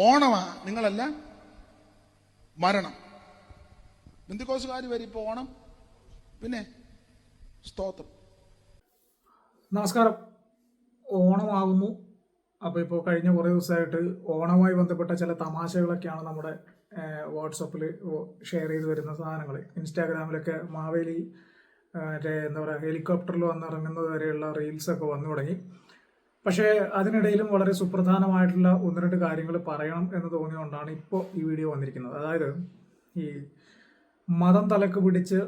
ഓണമാ. നിങ്ങളല്ല? മരണം. ബന്ധുക്കോസുകാർ വരും ഇപ്പോൾ ഓണം. പിന്നെ സ്തോത്രം. നമസ്കാരം. ഓണമാകുന്നു. അപ്പോൾ ഇപ്പോൾ കഴിഞ്ഞ കുറേ ദിവസമായിട്ട് ഓണവുമായി ബന്ധപ്പെട്ട ചില തമാശകളൊക്കെയാണ് നമ്മുടെ വാട്സപ്പിൽ ഷെയർ ചെയ്ത് വരുന്ന സാധനങ്ങൾ ഇൻസ്റ്റാഗ്രാമിലൊക്കെ മാവേലി മറ്റേ എന്താ പറയുക ഹെലികോപ്റ്ററിൽ വന്നിറങ്ങുന്നത് വരെയുള്ള റീൽസൊക്കെ വന്നു തുടങ്ങി. പക്ഷേ അതിനിടയിലും വളരെ സുപ്രധാനമായിട്ടുള്ള ഒന്ന് രണ്ട് കാര്യങ്ങൾ പറയണം എന്ന് തോന്നിയതുകൊണ്ടാണ് ഇപ്പോൾ ഈ വീഡിയോ വന്നിരിക്കുന്നത്. അതായത് ഈ മതം തലക്ക് പിടിച്ച്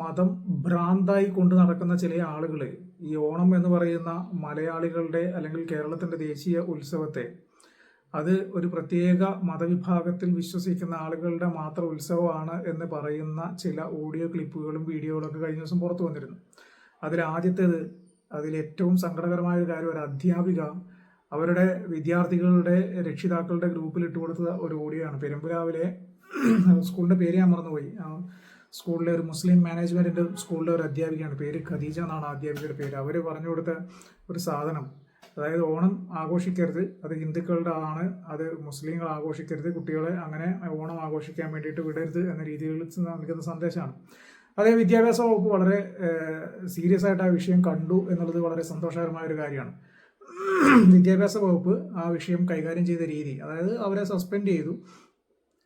മതം ഭ്രാന്തായി കൊണ്ട് നടക്കുന്ന ചില ആളുകൾ ഈ ഓണം എന്ന് പറയുന്ന മലയാളികളുടെ അല്ലെങ്കിൽ കേരളത്തിന്റെ ദേശീയ ഉത്സവത്തെ അത് ഒരു പ്രത്യേക മതവിഭാഗത്തിൽ വിശ്വസിക്കുന്ന ആളുകളുടെ മാത്രം ഉത്സവമാണ് എന്ന് പറയുന്ന ചില ഓഡിയോ ക്ലിപ്പുകളും വീഡിയോകളൊക്കെ കഴിഞ്ഞ ദിവസം പുറത്തു വന്നിരുന്നു. അതിൽ ആദ്യത്തേത് അതിൽ ഏറ്റവും സങ്കടകരമായ ഒരു കാര്യം ഒരു അധ്യാപിക അവരുടെ വിദ്യാർത്ഥികളുടെ രക്ഷിതാക്കളുടെ ഗ്രൂപ്പിൽ ഇട്ട് കൊടുത്ത ഒരു ഓഡിയോയാണ്. പെരുമ്പുരാവിലെ സ്കൂളിന്റെ പേര് ഞാൻ മറന്നുപോയി. സ്കൂളിലെ ഒരു മുസ്ലിം മാനേജ്മെന്റിന്റെ സ്കൂളിലെ ഒരു അധ്യാപികയാണ്. പേര് ഖദീജ എന്നാണ് അധ്യാപികയുടെ പേര്. അവർ പറഞ്ഞു കൊടുത്ത ഒരു സാധനം അതായത് ഓണം ആഘോഷിക്കരുത് അത് ഹിന്ദുക്കളുടെ ആണ് അത് മുസ്ലിങ്ങൾ ആഘോഷിക്കരുത് കുട്ടികളെ അങ്ങനെ ഓണം ആഘോഷിക്കാൻ വേണ്ടിയിട്ട് വിടരുത് എന്ന രീതിയിൽ നൽകുന്ന സന്ദേശമാണ്. അതേ വിദ്യാഭ്യാസ വകുപ്പ് വളരെ സീരിയസ് ആയിട്ട് ആ വിഷയം കണ്ടു എന്നുള്ളത് വളരെ സന്തോഷകരമായ ഒരു കാര്യമാണ്. വിദ്യാഭ്യാസ വകുപ്പ് ആ വിഷയം കൈകാര്യം ചെയ്ത രീതി അതായത് അവരെ സസ്പെൻഡ് ചെയ്തു.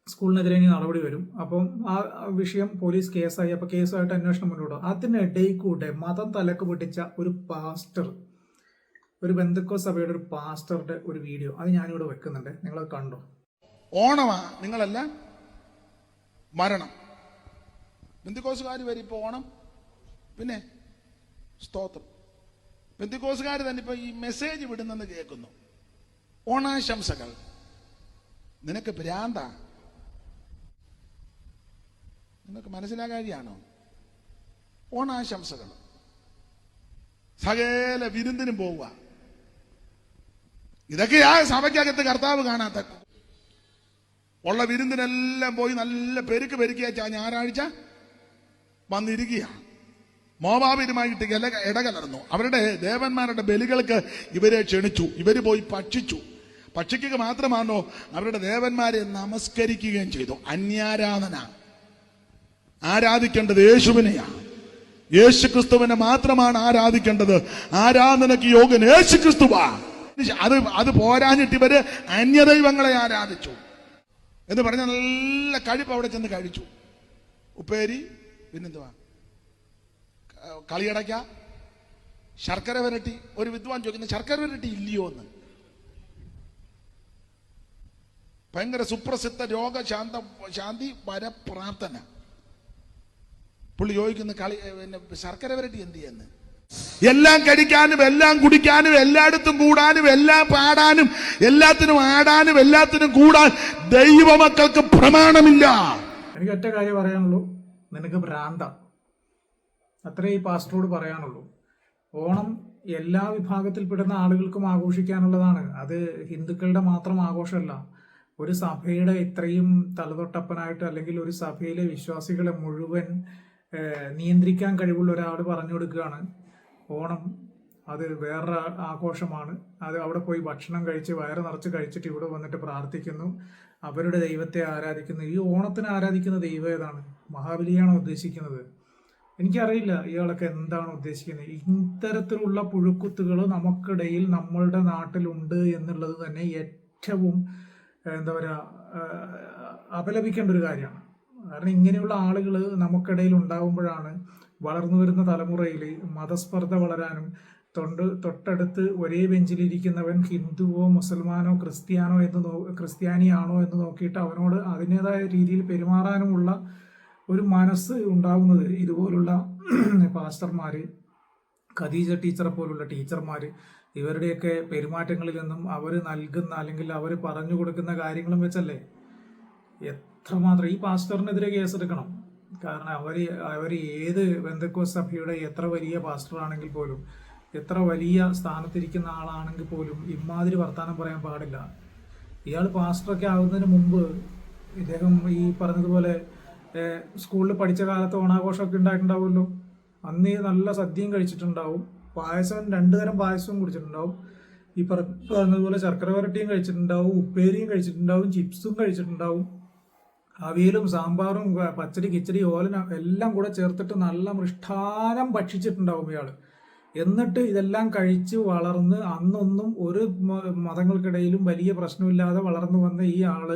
സ്കൂളിനെതിരെ ഇനി നടപടി വരും. അപ്പം ആ വിഷയം പോലീസ് കേസായി. അപ്പോൾ കേസുമായിട്ട് അന്വേഷണം മുന്നോട്ട്. അതിനിടയിൽ കൂടെ മതം തലക്ക് പൊട്ടിച്ച ഒരു പാസ്റ്റർ ഒരു ബന്ധുക്കോ സഭയുടെ ഒരു പാസ്റ്ററുടെ ഒരു വീഡിയോ അത് ഞാനിവിടെ വെക്കുന്നുണ്ട്. നിങ്ങളത് കണ്ടോ? ഓണമാ. നിങ്ങളെല്ലാം മരണം. ബന്ധുക്കോസുകാർ വരെ ഇപ്പോൾ ഓണം. പിന്നെ സ്തോത്രം. ബന്ധുക്കോസുകാർ തന്നെ ഇപ്പോൾ ഈ മെസ്സേജ് വിടുന്നെന്ന് കേൾക്കുന്നു. ഓണാശംസകൾ. നിനക്ക് ഭ്രാന്ത? നിനക്ക് മനസ്സിലാകാരിയാണോ ഓണാശംസകൾ. സകല വിരുന്നിനും പോവുക. ഇതൊക്കെയാ സഭയ്ക്കകത്ത് കർത്താവ് കാണാത്ത ഉള്ള വിരുന്നിനെല്ലാം പോയി നല്ല പെരുക്ക് പെരുക്കിയാച്ചാ ഞായറാഴ്ച. വന്നിരിക്കുക മോവാബിരുമായിട്ട് ഇല ഇടകലർന്നു അവരുടെ ദേവന്മാരുടെ ബലികൾക്ക് ഇവരെ ക്ഷണിച്ചു. ഇവർ പോയി ഭക്ഷിച്ചു. ഭക്ഷിക്കുക മാത്രമാണോ അവരുടെ ദേവന്മാരെ നമസ്കരിക്കുകയും ചെയ്തു. അന്യാരാധന. ആരാധിക്കേണ്ടത് യേശുവിനെയാണ്. യേശു ക്രിസ്തുവിനെ മാത്രമാണ് ആരാധിക്കേണ്ടത്. ആരാധനയ്ക്ക് യോഗൻ യേശു ക്രിസ്തുവാ അത് അത് പോരാഞ്ഞിട്ട് ഇവർ അന്യദൈവങ്ങളെ ആരാധിച്ചു. എന്ന് പറഞ്ഞ നല്ല കഴിപ്പ് അവിടെ ചെന്ന് കഴിച്ചു. ഉപ്പേരി പിന്നെന്തുവാ? കളിയടയ്ക്ക? ശർക്കര വരട്ടി? ഒരു വിദ്വാൻ ചോദിക്കുന്ന ശർക്കര വരട്ടി ഇല്ലയോ എന്ന്? ഭയങ്കര സുപ്രസിദ്ധ രോഗശാന്ത ശാന്തി വരപ്രാർത്ഥന. പുള്ളി ചോദിക്കുന്ന കളി പിന്നെ ശർക്കര വരട്ടി എന്ത് ചെയ്യുന്നു? എല്ലാം കഴിക്കാനും എല്ലാം കുടിക്കാനും എല്ലായിടത്തും കൂടാനും എല്ലാം പാടാനും എല്ലാത്തിനും ആടാനും എല്ലാത്തിനും കൂടാൻ ദൈവമക്കൾക്ക് പ്രമാണമില്ല. എനിക്ക് ഒറ്റ കാര്യം പറയാനുള്ളൂ. നിനക്ക് ഭ്രാന്ത. അത്രേ ഈ പാസ്റ്ററോട് പറയാനുള്ളൂ. ഓണം എല്ലാ വിഭാഗത്തിൽപ്പെടുന്ന ആളുകൾക്കും ആഘോഷിക്കാനുള്ളതാണ്. അത് ഹിന്ദുക്കളുടെ മാത്രം ആഘോഷമല്ല. ഒരു സഭയുടെ ഇത്രയും തലതൊട്ടപ്പനായിട്ട് അല്ലെങ്കിൽ ഒരു സഭയിലെ വിശ്വാസികളെ മുഴുവൻ നിയന്ത്രിക്കാൻ കഴിവുള്ള ഒരാൾ പറഞ്ഞു കൊടുക്കുകയാണ്. ഓണം അത് വേറൊരു ആഘോഷമാണ്. അത് അവിടെ പോയി ഭക്ഷണം കഴിച്ച് വയറ് നിറച്ച് കഴിച്ചിട്ട് ഇവിടെ വന്നിട്ട് പ്രാർത്ഥിക്കുന്നു. അവരുടെ ദൈവത്തെ ആരാധിക്കുന്നു. ഈ ഓണത്തിന് ആരാധിക്കുന്ന ദൈവം ഏതാണ്? മഹാബലിയാണ് ഉദ്ദേശിക്കുന്നത്? എനിക്കറിയില്ല ഇയാളൊക്കെ എന്താണ് ഉദ്ദേശിക്കുന്നത്. ഇത്തരത്തിലുള്ള പുഴുക്കുത്തുകൾ നമുക്കിടയിൽ നമ്മളുടെ നാട്ടിലുണ്ട് എന്നുള്ളത് തന്നെ ഏറ്റവും എന്താ പറയുക അപലപിക്കേണ്ട ഒരു കാര്യമാണ്. കാരണം ഇങ്ങനെയുള്ള ആളുകൾ നമുക്കിടയിൽ ഉണ്ടാകുമ്പോഴാണ് വളർന്നു വരുന്ന തലമുറയിൽ മതസ്പർദ്ധ വളരാനും തൊണ്ട് തൊട്ടടുത്ത് ഒരേ ബെഞ്ചിലിരിക്കുന്നവൻ ഹിന്ദുവോ മുസൽമാനോ ക്രിസ്ത്യാനോ എന്ന് നോ ക്രിസ്ത്യാനിയാണോ എന്ന് നോക്കിയിട്ട് അവനോട് അതിന്റെതായ രീതിയിൽ പെരുമാറാനുമുള്ള ഒരു മനസ്സ് ഉണ്ടാവുന്നത് ഇതുപോലുള്ള പാസ്റ്റർമാർ ഖദീജ ടീച്ചറെ പോലുള്ള ടീച്ചർമാർ ഇവരുടെയൊക്കെ പെരുമാറ്റങ്ങളിൽ നിന്നും അവർ നൽകുന്ന അല്ലെങ്കിൽ അവർ പറഞ്ഞു കൊടുക്കുന്ന കാര്യങ്ങളും വെച്ചല്ലേ? എത്രമാത്രം ഈ പാസ്റ്ററിനെതിരെ കേസെടുക്കണം. കാരണം അവർ അവർ ഏത് ബന്ധുക്കോ സഭയുടെ എത്ര വലിയ പാസ്റ്ററാണെങ്കിൽ പോലും എത്ര വലിയ സ്ഥാനത്തിരിക്കുന്ന ആളാണെങ്കിൽ പോലും ഇമാതിരി വർത്തമാനം പറയാൻ പാടില്ല. ഇയാൾ പാസ്റ്ററൊക്കെ ആകുന്നതിന് മുമ്പ് ഇദ്ദേഹം ഈ പറഞ്ഞതുപോലെ സ്കൂളിൽ പഠിച്ച കാലത്ത് ഓണാഘോഷമൊക്കെ ഉണ്ടായിട്ടുണ്ടാവുമല്ലോ. അന്ന് നല്ല സദ്യയും കഴിച്ചിട്ടുണ്ടാവും. പായസം രണ്ടു തരം പായസവും കുടിച്ചിട്ടുണ്ടാവും. ഈ പറ- പറഞ്ഞതുപോലെ ശർക്കര വരട്ടിയും കഴിച്ചിട്ടുണ്ടാവും ഉപ്പേരിയും കഴിച്ചിട്ടുണ്ടാവും ചിപ്സും കഴിച്ചിട്ടുണ്ടാവും. അവിയലും സാമ്പാറും പച്ചടി കിച്ചടി ഓലന എല്ലാം കൂടെ ചേർത്തിട്ട് നല്ല മൃഷ്ടാനം ഭക്ഷിച്ചിട്ടുണ്ടാവും ഇയാൾ എന്നിട്ട് ഇതെല്ലാം കഴിച്ച് വളർന്ന് അന്നൊന്നും ഒരു മതങ്ങൾക്കിടയിലും വലിയ പ്രശ്നമില്ലാതെ വളർന്നു വന്ന ഈ ആൾ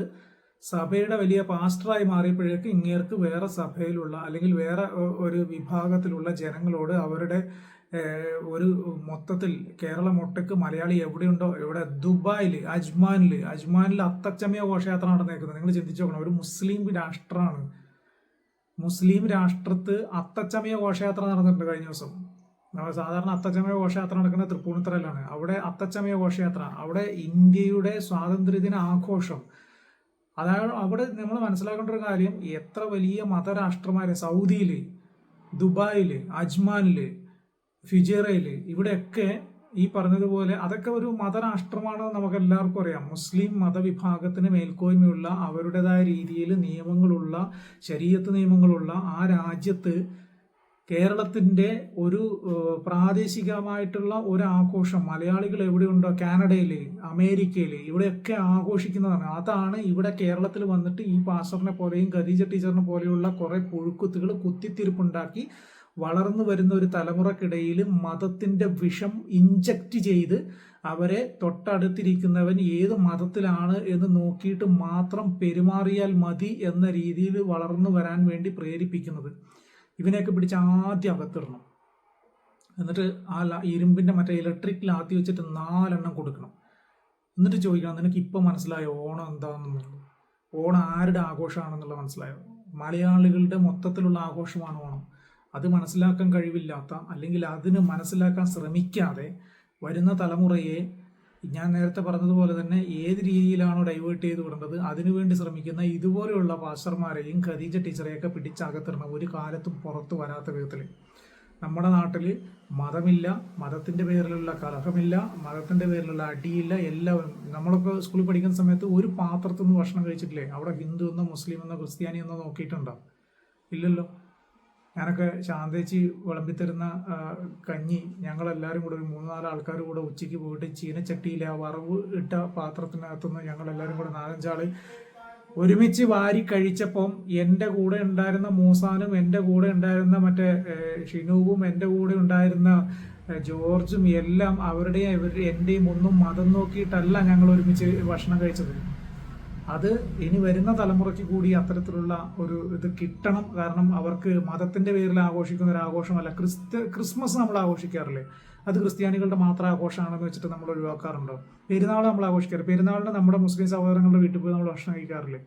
സഭയുടെ വലിയ പാസ്റ്ററായി മാറിയപ്പോഴേക്ക് ഇങ്ങേർക്ക് വേറെ സഭയിലുള്ള അല്ലെങ്കിൽ വേറെ ഒരു വിഭാഗത്തിലുള്ള ജനങ്ങളോട് അവരുടെ ഒരു മൊത്തത്തിൽ കേരളം ഒട്ടക്ക് മലയാളി എവിടെയുണ്ടോ എവിടെ ദുബായിൽ അജ്മാനിൽ അജ്മാനിൽ അത്തച്ചമയ ഘോഷയാത്ര നടന്നേക്കുന്നത്. നിങ്ങൾ ചിന്തിച്ചു നോക്കണം ഒരു മുസ്ലിം രാഷ്ട്രമാണ്. മുസ്ലിം രാഷ്ട്രത്ത് അത്തച്ചമയ ഘോഷയാത്ര നടന്നിട്ടുണ്ട് കഴിഞ്ഞ ദിവസം. നമ്മൾ സാധാരണ അത്തച്ചമയ ഘോഷയാത്ര നടക്കുന്നത് തൃപ്പൂണിത്തറയിലാണ്. അവിടെ അത്തച്ചമയ ഘോഷയാത്ര അവിടെ ഇന്ത്യയുടെ സ്വാതന്ത്ര്യദിന ആഘോഷം. അതായത് അവിടെ നമ്മൾ മനസ്സിലാക്കേണ്ട ഒരു കാര്യം എത്ര വലിയ മതരാഷ്ട്രമാര് സൗദിയിൽ ദുബായിൽ അജ്മാനിൽ ഫിജേറയിൽ ഇവിടെയൊക്കെ ഈ പറഞ്ഞതുപോലെ അതൊക്കെ ഒരു മതരാഷ്ട്രമാണെന്ന് നമുക്ക് എല്ലാവർക്കും അറിയാം. മുസ്ലിം മതവിഭാഗത്തിന് മേൽക്കോയ്മയുള്ള അവരുടേതായ രീതിയിൽ നിയമങ്ങളുള്ള ശരീരത്ത് നിയമങ്ങളുള്ള ആ രാജ്യത്ത് കേരളത്തിന്റെ ഒരു പ്രാദേശികമായിട്ടുള്ള ഒരു ആഘോഷം മലയാളികൾ എവിടെയുണ്ടോ കാനഡയിൽ അമേരിക്കയിൽ ഇവിടെയൊക്കെ ആഘോഷിക്കുന്നതാണ്. അതാണ് ഇവിടെ കേരളത്തിൽ വന്നിട്ട് ഈ പാസ്റ്ററിനെ പോലെയും ഖദീജ ടീച്ചറിനെ പോലെയുള്ള കുറേ പുഴുക്കുത്തുകൾ കുത്തിത്തിരിപ്പുണ്ടാക്കി വളർന്നു വരുന്ന ഒരു തലമുറക്കിടയിൽ മതത്തിന്റെ വിഷം ഇഞ്ചക്റ്റ് ചെയ്ത് അവരെ തൊട്ടടുത്തിരിക്കുന്നവൻ ഏത് മതത്തിലാണ് എന്ന് നോക്കിയിട്ട് മാത്രം പെരുമാറിയാൽ മതി എന്ന രീതിയിൽ വളർന്നു വരാൻ വേണ്ടി പ്രേരിപ്പിക്കുന്നത്. ഇവനെയൊക്കെ പിടിച്ച് ആദ്യം അകത്തിടണം. എന്നിട്ട് ആ ഇരുമ്പിന്റെ മറ്റേ ഇലക്ട്രിക് ലാത്തി വെച്ചിട്ട് നാലെണ്ണം കൊടുക്കണം. എന്നിട്ട് ചോദിക്കണം നിനക്ക് ഇപ്പം മനസ്സിലായ? ഓണം എന്താണെന്നുള്ളത്? ഓണം ആരുടെ ആഘോഷമാണെന്നുള്ള മനസ്സിലായോ? മലയാളികളുടെ മൊത്തത്തിലുള്ള ആഘോഷമാണ് ഓണം. അത് മനസ്സിലാക്കാൻ കഴിവില്ലാത്ത അല്ലെങ്കിൽ അതിന് മനസ്സിലാക്കാൻ ശ്രമിക്കാതെ വരുന്ന തലമുറയെ ഞാൻ നേരത്തെ പറഞ്ഞതുപോലെ തന്നെ ഏത് രീതിയിലാണോ ഡൈവേർട്ട് ചെയ്ത് വിടേണ്ടത് അതിനുവേണ്ടി ശ്രമിക്കുന്ന ഇതുപോലെയുള്ള പാസ്റ്റർമാരെയും ഖദീജ ടീച്ചറെയൊക്കെ പിടിച്ചകത്തിടണം ഒരു കാലത്തും പുറത്തു വരാത്ത വിധത്തിൽ നമ്മുടെ നാട്ടിൽ മതമില്ല മതത്തിന്റെ പേരിലുള്ള കലഹമില്ല മതത്തിന്റെ പേരിലുള്ള അടിയില്ല എല്ലാവരും. നമ്മളൊക്കെ സ്കൂളിൽ പഠിക്കുന്ന സമയത്ത് ഒരു പാത്രത്തിൽ നിന്ന് ഭക്ഷണം കഴിച്ചിട്ടില്ലേ? അവിടെ ഹിന്ദു എന്നോ മുസ്ലിം എന്നോ ക്രിസ്ത്യാനി എന്നോ നോക്കിയിട്ടുണ്ടോ? ഇല്ലല്ലോ. ഞാനൊക്കെ ശാന്തേച്ചി വിളമ്പിത്തരുന്ന കഞ്ഞി ഞങ്ങളെല്ലാവരും കൂടെ ഒരു മൂന്ന് നാല് ആൾക്കാർ കൂടെ ഉച്ചയ്ക്ക് പോയിട്ട് ചീനച്ചട്ടിയിൽ ആ വറവ് ഇട്ട പാത്രത്തിനകത്തുനിന്ന് ഞങ്ങളെല്ലാവരും കൂടെ നാലഞ്ചാളി ഒരുമിച്ച് വാരി കഴിച്ചപ്പം എന്റെ കൂടെ ഉണ്ടായിരുന്ന മൂസാനും എന്റെ കൂടെ ഉണ്ടായിരുന്ന മറ്റേ ഷിനുവും എന്റെ കൂടെ ഉണ്ടായിരുന്ന ജോർജും എല്ലാം അവരുടെയും ഇവരുടെ എന്റെയും ഒന്നും മതം നോക്കിയിട്ടല്ല ഞങ്ങൾ ഒരുമിച്ച് ഭക്ഷണം കഴിച്ചത്. അത് ഇനി വരുന്ന തലമുറയ്ക്ക് കൂടി അത്തരത്തിലുള്ള ഒരു ഇത് കിട്ടണം. കാരണം അവർക്ക് മതത്തിന്റെ പേരിൽ ആഘോഷിക്കുന്ന ഒരു ആഘോഷമല്ല. ക്രിസ്ത്യ ക്രിസ്മസ് നമ്മൾ ആഘോഷിക്കാറില്ലേ? അത് ക്രിസ്ത്യാനികളുടെ മാത്രം ആഘോഷമാണെന്ന് വെച്ചിട്ട് നമ്മൾ ഒഴിവാക്കാറുണ്ടോ? പെരുന്നാൾ നമ്മൾ ആഘോഷിക്കാറ് പെരുന്നാളിന് നമ്മുടെ മുസ്ലിം സഹോദരങ്ങളുടെ വീട്ടിൽ പോയി നമ്മൾ ഭക്ഷണം കഴിക്കാറില്ലേ?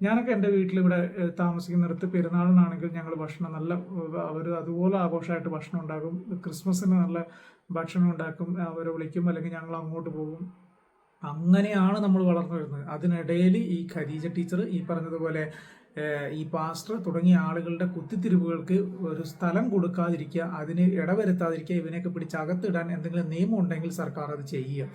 ഞാനൊക്കെ എന്റെ വീട്ടിൽ ഇവിടെ താമസിക്കുന്നിടത്ത് പെരുന്നാളിനാണെങ്കിൽ ഞങ്ങൾ ഭക്ഷണം നല്ല അവർ അതുപോലെ ആഘോഷമായിട്ട് ഭക്ഷണം ഉണ്ടാക്കും. ക്രിസ്മസിന് നല്ല ഭക്ഷണം ഉണ്ടാക്കും. അവരെ വിളിക്കും. അല്ലെങ്കിൽ ഞങ്ങൾ അങ്ങോട്ട് പോകും. അങ്ങനെയാണ് നമ്മൾ വളർന്നു വരുന്നത് അതിനിടയിൽ ഈ ഖദീജ ടീച്ചർ ഈ പറഞ്ഞതുപോലെ ഈ പാസ്റ്റർ തുടങ്ങിയ ആളുകളുടെ കുത്തിത്തിരിവുകൾക്ക് ഒരു സ്ഥലം കൊടുക്കാതിരിക്കുക അതിന് ഇടവരുത്താതിരിക്കുക ഇവനെയൊക്കെ പിടിച്ച് അകത്തിടാൻ എന്തെങ്കിലും നിയമം ഉണ്ടെങ്കിൽ സർക്കാർ അത് ചെയ്യുക.